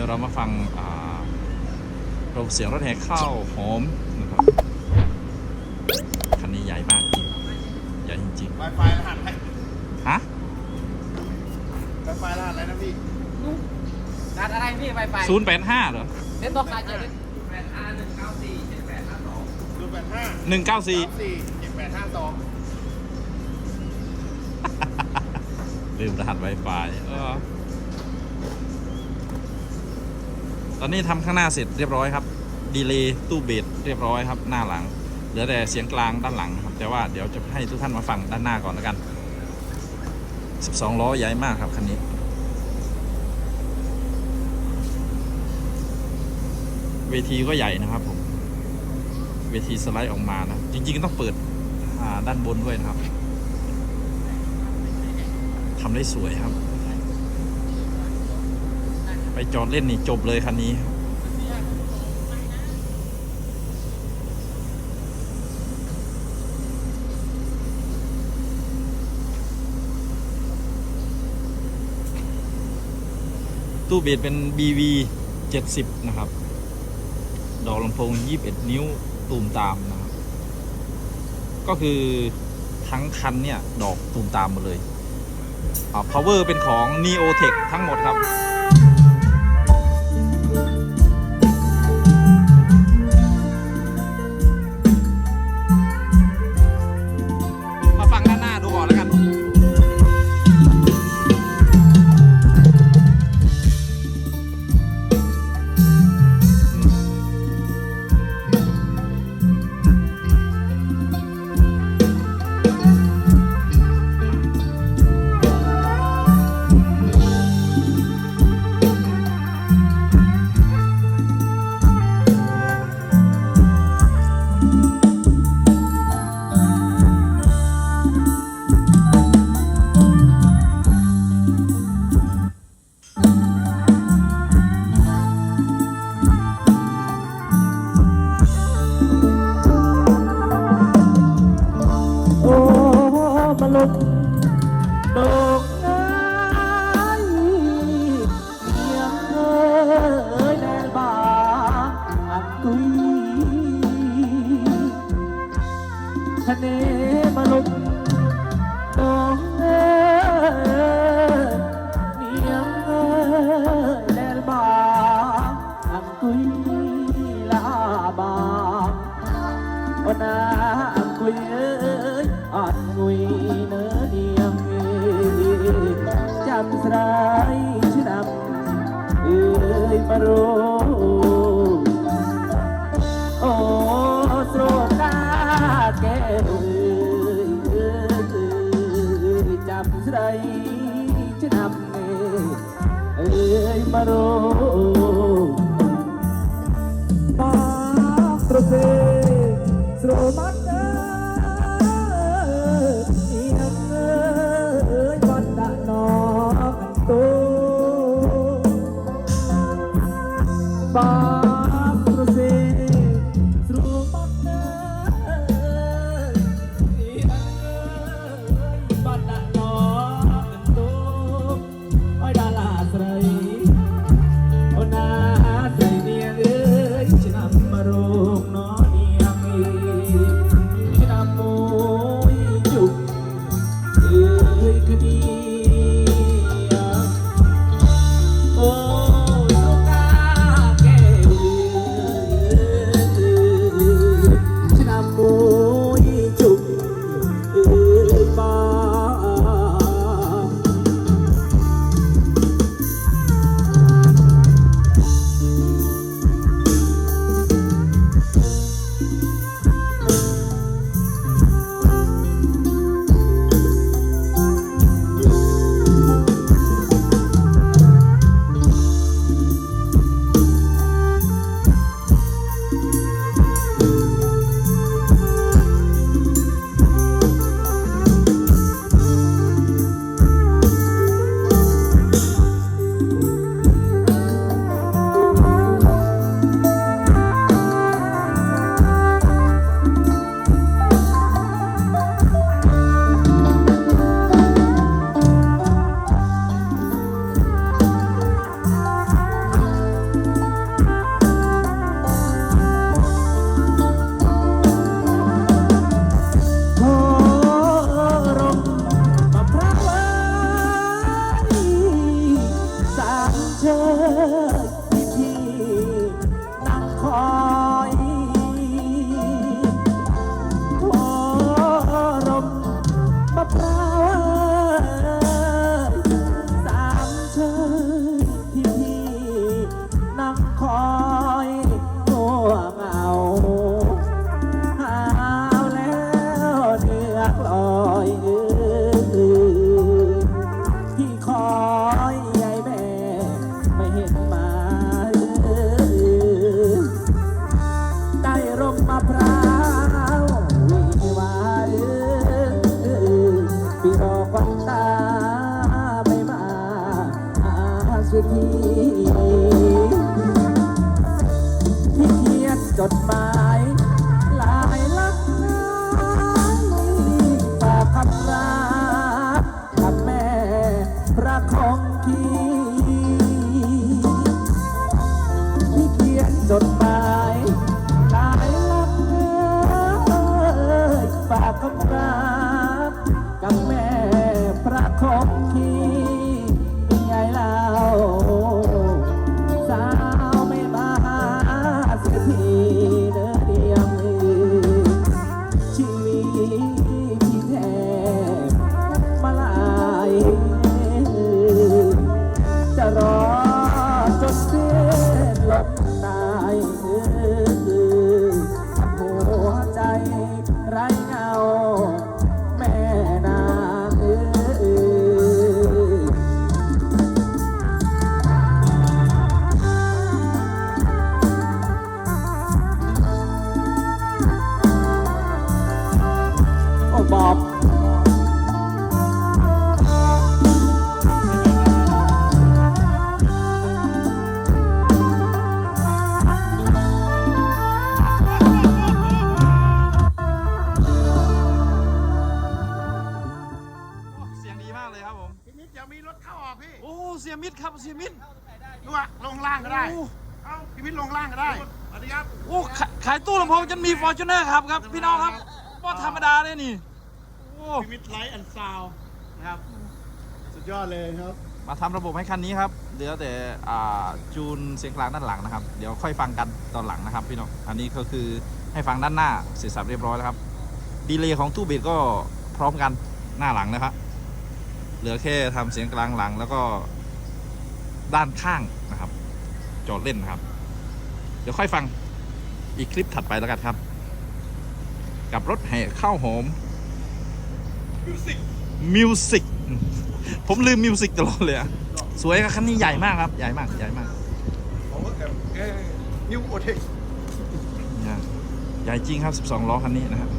ดี๋ยวเรามาฟังอ่าลมเสียงรถแห่เข้าหอมนะครับคันนี้ใหญ่มากจริงใหญ่จริงไวไฟรหัสอะไรๆฮะไวไฟรหัสอะไรนะพี่นัดอะไรพี่ไวไฟศูนย์แปดห้าเหรอเล่นต้องการจะเล่นดูแปดห้าหนึ่งเก้าสี่ สามสี่เจ็ดแปดห้าสองลืมรหัส Wi-Fi เออ ตอนนี้ทำข้างหน้าเสร็จเรียบร้อยครับ ดีเลย์ตู้เบสเรียบร้อยครับ หน้าหลัง เหลือแต่เสียงกลางด้านหลังครับ แต่ว่าเดี๋ยวจะให้ทุกท่านมาฟังด้านหน้าก่อนแล้วกัน 12 ล้อใหญ่มากครับคันนี้เวทีก็ใหญ่นะครับผม เวทีสไลด์ออกมานะ จริงๆต้องเปิดด้านบนด้วยนะครับทำได้สวยครับ จอดเล่นนี่จบเลยคันนี้ตู้เบสเป็น BV 70 นะครับ ดอกลำโพง 21 นิ้ว ตูมตามนะครับ ก็คือทั้งคันเนี่ย ดอกตูมตามหมดเลยอ่า power เป็นของ Neotech ทั้งหมดครับ Mastro Sromat จดหมายากเลยครับผมพี่นิดอย่ามีรถเข้าออกพี่โอ้เสียมิดครับเสียมิดดูอะลงล่างก็ได้โอ้เอ้าพี่นิดลงล่างก็ได้สวัสดีครับโอ้ขายขายตู้ลำโพงจนมีฟอร์จูเนอร์ครับครับ พี่น้องครับว่าธรรมดาเลยนี่โอ้พี่นิดไลท์แอนด์ซาวนะครับ สุดยอดเลยครับ มาทำระบบให้คันนี้ครับเหลือแต่อ่าจูนเสียงกลางด้านหลังนะครับ เดี๋ยวค่อยฟังกันตอนหลังนะครับพี่น้อง อันนี้ก็คือให้ฟังด้านหน้าเสร็จสับเรียบร้อยแล้วครับ ดีเลย์ของตู้เบสก็พร้อมกันหน้าหลังนะครับ เหลือแค่ทำเสียงกลางหลังแล้วก็ด้านข้างนะครับ จอดเล่นนะครับ เดี๋ยวค่อยฟังอีกคลิปถัดไปแล้วกันครับ กับรถแห่ข้าวหอมมิวสิกมิวสิกผมลืมมิวสิกตลอดเลยอะสวยครับคันนี้ใหญ่มากครับใหญ่มากใหญ่มากผมก็แบบเอ้นิวโอเทคใหญ่จริงครับ 12 ล้อคันนี้นะครับ